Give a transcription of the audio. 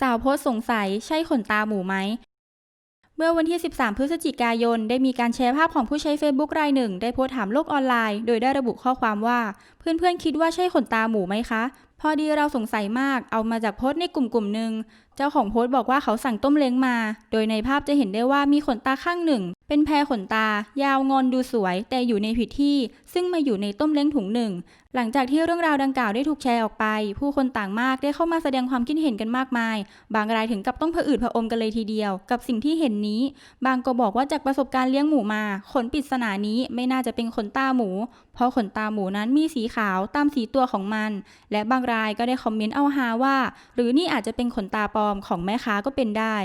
สาวโพสสงสัยใช่ขนตาหมูไหม เมื่อวันที่ 13 พฤศจิกายน ได้มีการแชร์ภาพของผู้ใช้ Facebook รายหนึ่ง ได้โพสถามโลกออนไลน์ โดยได้ระบุข้อความว่า เพื่อนๆคิดว่าใช่ขนตาหมูไหมคะ พอดีเราสงสัยมากเอามาจากโพสต์ในกลุ่มกลุ่มหนึ่งเจ้าของโพสต์บอกว่าเขาสั่งต้มเล้งมา โดยในภาพจะเห็นได้ว่ามีขนตาข้างหนึ่ง เป็นแพรขนตา ยาวงอนดูสวย แต่อยู่ในผิดที่ ซึ่งมาอยู่ในต้มเล้งถุงหนึ่ง หลังจากที่เรื่องราวดังกล่าวได้ถูกแชร์ออกไป ผู้คนต่างมากได้เข้ามาแสดงความคิดเห็นกันมากมาย บางรายถึงกับต้องผะอืดผะอมกันเลยทีเดียว กับสิ่งที่เห็นนี้ บางก็บอกว่าจากประสบการณ์เลี้ยงหมูมาขนปริศนานี้ไม่น่าจะเป็นขนตาหมู เพราะขนตาหมูนั้นมีสีขาวตามสีตัวของมัน และบางรายก็ได้คอมเมนต์เอาฮาว่า หรือนี่อาจจะเป็นขนตาปลอมของแม่ค้าก็เป็นได้